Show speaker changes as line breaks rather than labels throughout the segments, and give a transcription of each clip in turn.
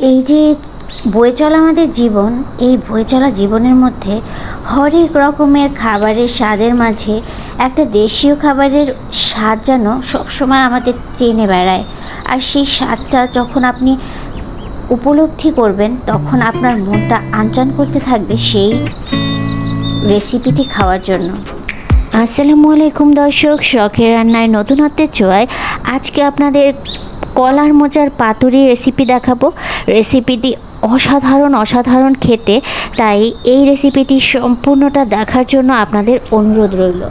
এই যে বয়ে চলা আমাদের জীবন, এই বয়ে চলা জীবনের মধ্যে হরেক রকমের খাবারের স্বাদের মাঝে একটা দেশীয় খাবারের স্বাদ যেন সবসময় আমাদের টেনে বেড়ায়। আর সেই স্বাদটা যখন আপনি উপলব্ধি করবেন, তখন আপনার মনটা আনচান করতে থাকবে সেই রেসিপিটি খাওয়ার জন্য। আসসালামু আলাইকুম দর্শক, শখের রান্নায় নতুনত্বের ছোঁয়ায় আজকে আপনাদের কলার মোচার পাতুরি রেসিপি দেখাবো। রেসিপিটি অসাধারণ অসাধারণ খেতে। তাই এই রেসিপিটি সম্পূর্ণটা দেখার জন্য আপনাদের অনুরোধ রইল।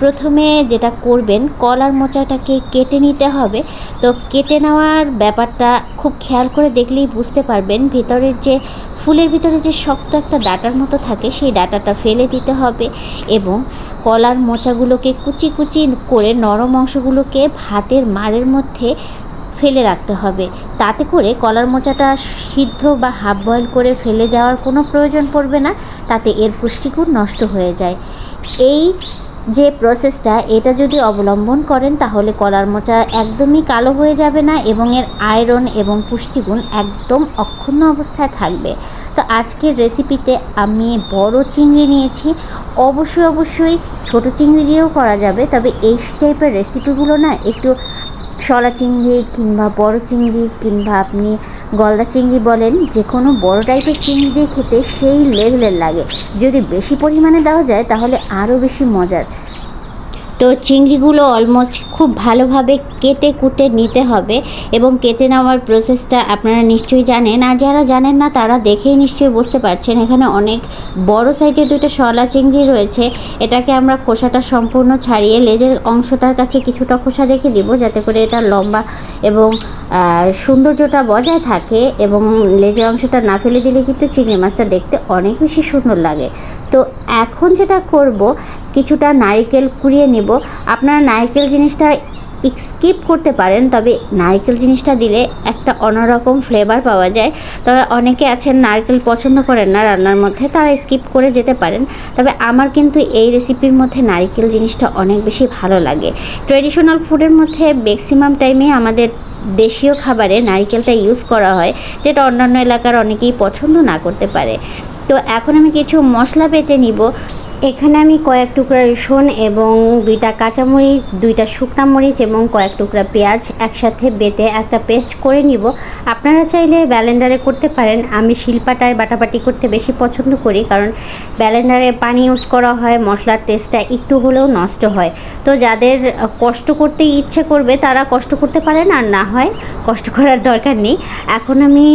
প্রথমে যেটা করবেন, কলার মোচাটাকে কেটে নিতে হবে। তো কেটে নেওয়ার ব্যাপারটা খুব খেয়াল করে দেখলেই বুঝতে পারবেন। ভিতরের যে, ফুলের ভিতরে যে শক্ত একটা ডাটার মতো থাকে, সেই ডাটাটা ফেলে দিতে হবে এবং কলার মোচাগুলোকে কুচি কুচি করে নরম অংশগুলোকে ভাতের মারের মধ্যে ফেলে রাখতে হবে। তাতে করে কলার মোচাটা সিদ্ধ বা হাফ বয়েল করে ফেলে দেওয়ার কোনো প্রয়োজন পড়বে না, তাতে এর পুষ্টিগুণ নষ্ট হয়ে যায়। এই যে প্রসেসটা, এটা যদি অবলম্বন করেন, তাহলে কলার মোচা একদমই কালো হয়ে যাবে না এবং এর আয়রন এবং পুষ্টিগুণ একদম অক্ষুণ্ণ অবস্থায় থাকবে। তো আজকের রেসিপিতে আমি বড় চিংড়ি নিয়েছি। অবশ্যই অবশ্যই ছোট চিংড়ি দিয়েও করা যাবে, তবে এই টাইপের রেসিপিগুলো না একটু শলা চিংড়ি কিংবা বড় চিংড়ি কিংবা আপনি গলদা চিংড়ি বলেন যে কোনো বড় টাইপের চিংড়ি দিয়ে খেতে সেই লেভেলের লাগে। যদি বেশি পরিমাণে দেওয়া যায়, তাহলে আরও বেশি মজার। তো চিংড়িগুলো অলমোস্ট খুব ভালোভাবে কেটে কুটে নিতে হবে এবং কেটে নেওয়ার প্রসেসটা আপনারা নিশ্চয়ই জানেন। আর যারা জানেন না, তারা দেখেই নিশ্চয়ই বুঝতে পারছেন। এখানে অনেক বড় সাইজের দুটো শলা চিংড়ি রয়েছে। এটাকে আমরা খোসাটা সম্পূর্ণ ছাড়িয়ে লেজের অংশটার কাছে কিছুটা খোসা রেখে দিব, যাতে করে এটা লম্বা এবং সৌন্দর্যটা বজায় থাকে এবং লেজের অংশটা না ফেলে দিলে কিন্তু চিংড়ি মাছটা দেখতে অনেক বেশি সুন্দর লাগে। তো এখন যেটা করব, কিছুটা নারিকেল কুড়িয়ে নেব। আপনারা নারকেল জিনিসটা স্কিপ করতে পারেন, তবে নারকেল জিনিসটা দিলে একটা অন্যরকম ফ্লেভার পাওয়া যায়। তবে অনেকে আছেন নারকেল পছন্দ করেন না রান্নার মধ্যে, তারা স্কিপ করে যেতে পারেন। তবে আমার কিন্তু এই রেসিপির মধ্যে নারকেল জিনিসটা অনেক বেশি ভালো লাগে। ট্রেডিশনাল ফুডের মধ্যে ম্যাক্সিমাম টাইমে আমাদের দেশীয় খাবারে নারিকেলটা ইউজ করা হয়, যেটা অন্যান্য এলাকার অনেকেই পছন্দ না করতে পারে। তো এখন আমি কিছু মশলা পেতে নিব। এখানে আমি কয়েক টুকরা রসুন এবং দুইটা কাঁচামরিচ, দুইটা শুকনা মরিচ এবং কয়েক টুকরা পেঁয়াজ একসাথে বেটে একটা পেস্ট করে নিব। আপনারা চাইলে ব্যালেন্ডারে করতে পারেন। আমি শিল্পাটায় বাটাবাটি করতে বেশি পছন্দ করি কারণ ব্যালেন্ডারে পানি ইউজ করা হয়, মশলার টেস্টটা একটু হলেও নষ্ট হয়। তো যাদের কষ্ট করতে ইচ্ছে করবে, তারা কষ্ট করতে পারেন আর না হয় কষ্ট করার দরকার নেই। এখন আমি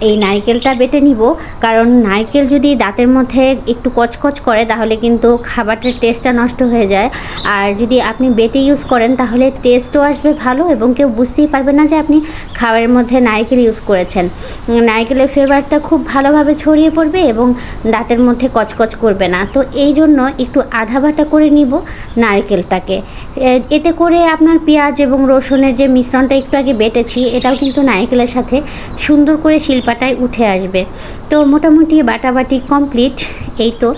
এই নারকেলটা বেটে নিব। কারণ নারকেল যদি দাঁতের মধ্যে একটু কচকচ করে, তাহলে কিন্তু খাবারটার টেস্টটা নষ্ট হয়ে যায়। আর যদি আপনি বেটে ইউজ করেন, তাহলে টেস্টও আসবে ভালো এবং কেউ বুঝতেই পারবে না যে আপনি খাবারের মধ্যে নারকেল ইউজ করেছেন। নারকেলের ফ্লেভারটা খুব ভালোভাবে ছড়িয়ে পড়বে এবং দাঁতের মধ্যে কচকচ করবে না। তো এই জন্য একটু আধা বাটা করে নিব নারকেলটাকে। এতে করে আপনার পেঁয়াজ এবং রসুনের যে মিশ্রণটা একটু আগে বেটেছি, এটাও কিন্তু নারকেলের সাথে সুন্দর করে শিল্পাটায় উঠে আসবে। তো মোটামুটি বাটাবাটি কমপ্লিট এই তো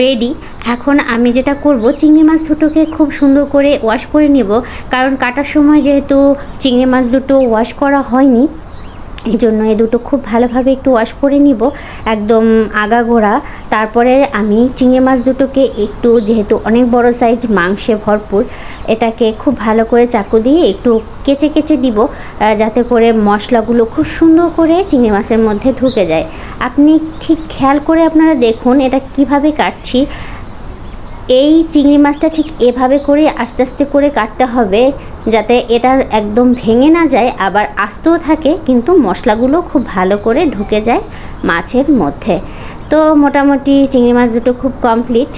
রেডি এখন আমি যেটা করব, চিংড়ি মাছ দুটোকে খুব সুন্দর করে ওয়াশ করে নেব। কারণ কাটার সময় যেহেতু চিংড়ি মাছ দুটো ওয়াশ করা হয়নি এই জন্য এ দুটো খুব ভালোভাবে একটু ওয়াশ করে নিব, একদম আগাগোড়া। তারপরে আমি চিংড়ি মাছ দুটোকে একটু, যেহেতু অনেক বড় সাইজ মাংসে ভরপুর, এটাকে খুব ভালো করে চাকু দিয়ে একটু কেচে কেচে দিব যাতে করে মশলাগুলো খুব সুন্দর করে চিংড়ি মাছের মধ্যে ঢুকে যায়। আপনি ঠিক খেয়াল করে আপনারা দেখুন এটা কীভাবে কাটছি। এই চিংড়ি মাছটা ঠিক এভাবে করে আস্তে আস্তে করে কাটতে হবে যাতে এটা একদম ভেঙে না যায়, আবার আস্তেও থাকে, কিন্তু মশলাগুলো খুব ভালো করে ঢুকে যায় মাছের মধ্যে। তো মোটামুটি চিংড়ি মাছ দুটো খুব কমপ্লিট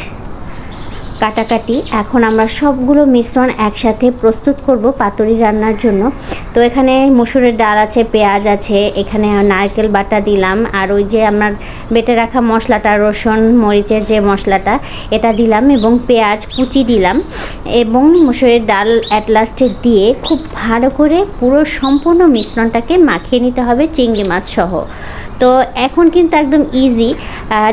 কাটাকাটি। এখন আমরা সবগুলো মিশ্রণ একসাথে প্রস্তুত করব পাতুরি রান্নার জন্য। তো এখানে মসুরের ডাল আছে, পেঁয়াজ আছে, এখানে নারকেল বাটা দিলাম, আর ওই যে আমার বেটে রাখা মশলাটা, রসুন, মরিচের যে মশলাটা, এটা দিলাম এবং পেঁয়াজ কুচি দিলাম। এবং মসুরের ডাল অ্যাট লাস্টে দিয়ে খুব ভালো করে পুরো সম্পূর্ণ মিশ্রণটাকে মাখিয়ে নিতে হবে চিংড়ি মাছ সহ তো এখন কিন্তু একদম ইজি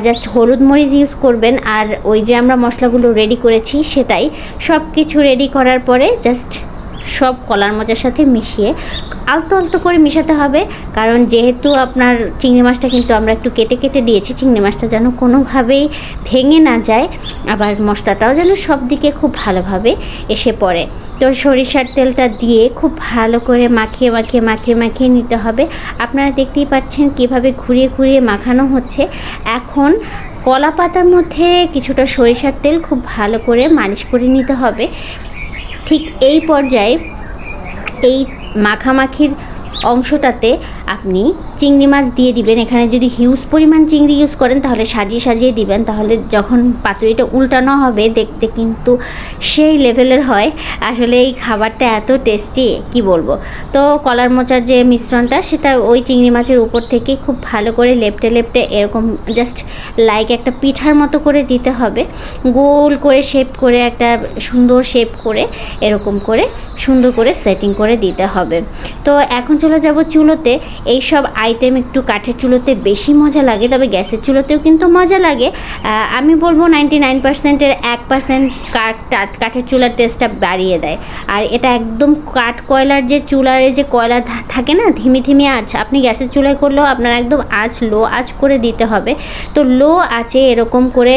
জাস্ট হলুদ মরিচ ইউজ করবেন আর ওই যে আমরা মশলাগুলো রেডি করেছি সেটাই সব কিছু রেডি করার পরে জাস্ট সব কলার মোচার সাথে মিশিয়ে আলতো আলতো করে মিশাতে হবে। কারণ যেহেতু আপনার চিংড়ি মাছটা কিন্তু আমরা একটু কেটে কেটে দিয়েছি, চিংড়ি মাছটা যেন কোনোভাবেই ভেঙে না যায়। আবার মশলাটাও যেন সব দিকে খুব ভালোভাবে এসে পড়ে। তো সরিষার তেলটা দিয়ে খুব ভালো করে মাখিয়ে মাখিয়ে মাখিয়ে মাখিয়ে নিতে হবে। আপনারা দেখতেই পাচ্ছেন কীভাবে ঘুরিয়ে ঘুরিয়ে মাখানো হচ্ছে। এখন কলা পাতার মধ্যে কিছুটা সরিষার তেল খুব ভালো করে মালিশ করে নিতে হবে। ঠিক এই পর্যায়ে এই মাখামাখির অংশটাতে আপনি চিংড়ি মাছ দিয়ে দিবেন। এখানে যদি হিউজ পরিমাণ চিংড়ি ইউজ করেন, তাহলে সাজিয়ে সাজিয়ে দিবেন। তাহলে যখন পাতুরিটা উল্টানো হবে, দেখতে কিন্তু সেই লেভেলের হয়। আসলে এই খাবারটা এত টেস্টি কি বলব? তো কলার মোচার যে মিশ্রণটা, সেটা ওই চিংড়ি মাছের উপর থেকে খুব ভালো করে লেপটে লেপটে এরকম জাস্ট লাইক একটা পিঠার মতো করে দিতে হবে। গোল করে শেপ করে, একটা সুন্দর শেপ করে, এরকম করে সুন্দর করে সেটিং করে দিতে হবে। তো এখন চলে যাব চুলোতে। এই সব আইটেম একটু কাঠের চুলোতে বেশি মজা লাগে, তবে গ্যাসের চুলোতেও কিন্তু মজা লাগে। আমি বলব নাইনটি নাইন পার্সেন্টের এক পার্সেন্ট কাঠ কাঠের চুলার টেস্টটা বাড়িয়ে দেয়। আর এটা একদম কাঠ কয়লার যে চুলারে যে কয়লা থাকে না, ধিমি ধিমি আঁচ, আপনি গ্যাসের চুলায় করলেও আপনার একদম আঁচ, লো আঁচ করে দিতে হবে। তো লো আছে এরকম করে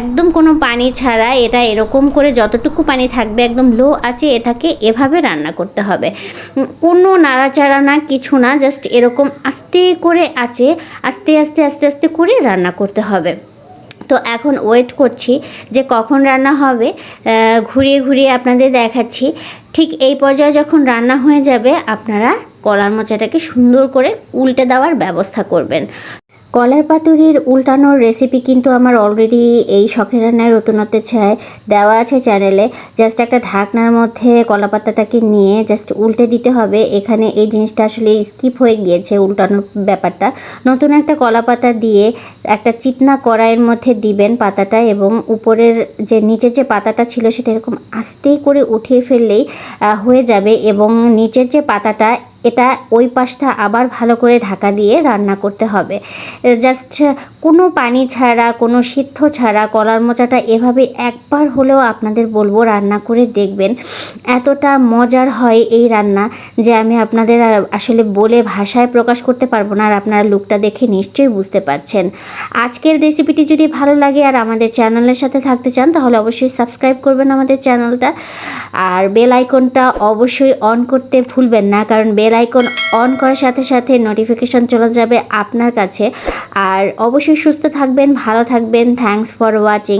একদম কোনো পানি ছাড়া এটা এরকম করে যতটুকু পানি থাকবে একদম লো আছে এটাকে এভাবে রান্না করতে হবে। কোনো নাড়াচাড়া না, কিছু না জাস্ট এরকম আস্তে করে আছে, আস্তে আস্তে আস্তে আস্তে করে রান্না করতে হবে। তো এখন ওয়েট করছি যে কখন রান্না হবে। ঘুরিয়ে ঘুরিয়ে আপনাদের দেখাচ্ছি। ঠিক এই পর্যায়ে যখন রান্না হয়ে যাবে, আপনারা কলার মোচাটাকে সুন্দর করে উল্টে দেওয়ার ব্যবস্থা করবেন। কলার পাতুরির উল্টানোর রেসিপি কিন্তু আমার অলরেডি এই শখের রান্নায় রতুনতে ছায় দেওয়া আছে চ্যানেলে জাস্ট একটা ঢাকনার মধ্যে কলা পাতাটাকে নিয়ে জাস্ট উল্টে দিতে হবে। এখানে এই জিনিসটা আসলে স্কিপ হয়ে গিয়েছে উল্টানোর ব্যাপারটা। নতুন একটা কলা পাতা দিয়ে একটা চিতনা কড়াইয়ের মধ্যে দিবেন পাতাটা এবং উপরের যে নিচের যে পাতাটা ছিল সেটা এরকম আস্তেই করে উঠিয়ে ফেললেই হয়ে যাবে এবং নিচের যে পাতাটা এটা ওই পাশটা আবার ভালো করে ঢাকা দিয়ে রান্না করতে হবে। জাস্ট কোনো পানি ছাড়া, কোনো সিদ্ধ ছাড়া কলার মোচাটা এভাবে একবার হলেও আপনাদের বলব রান্না করে দেখবেন। এতটা মজার হয় এই রান্না যে আমি আপনাদের আসলে বলে ভাষায় প্রকাশ করতে পারব না আর আপনারা লুকটা দেখে নিশ্চয়ই বুঝতে পারছেন। আজকের রেসিপিটি যদি ভালো লাগে আর আমাদের চ্যানেলের সাথে থাকতে চান, তাহলে অবশ্যই সাবস্ক্রাইব করবেন আমাদের চ্যানেলটা। আর বেল আইকনটা অবশ্যই অন করতে ভুলবেন না, কারণ বেল আইকন অন করার সাথে সাথে নোটিফিকেশন চলে যাবে আপনার কাছে। আর অবশ্যই সুস্থ থাকবেন, ভালো থাকবেন থ্যাংকস ফর ওয়াচিং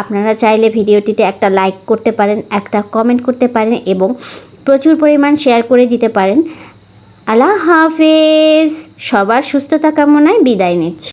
আপনারা চাইলে ভিডিওটিতে একটা লাইক করতে পারেন, একটা কমেন্ট করতে পারেন এবং প্রচুর পরিমাণ শেয়ার করে দিতে পারেন। আল্লাহ হাফেজ। সবার সুস্থতা কামনায় বিদায় নিচ্ছি।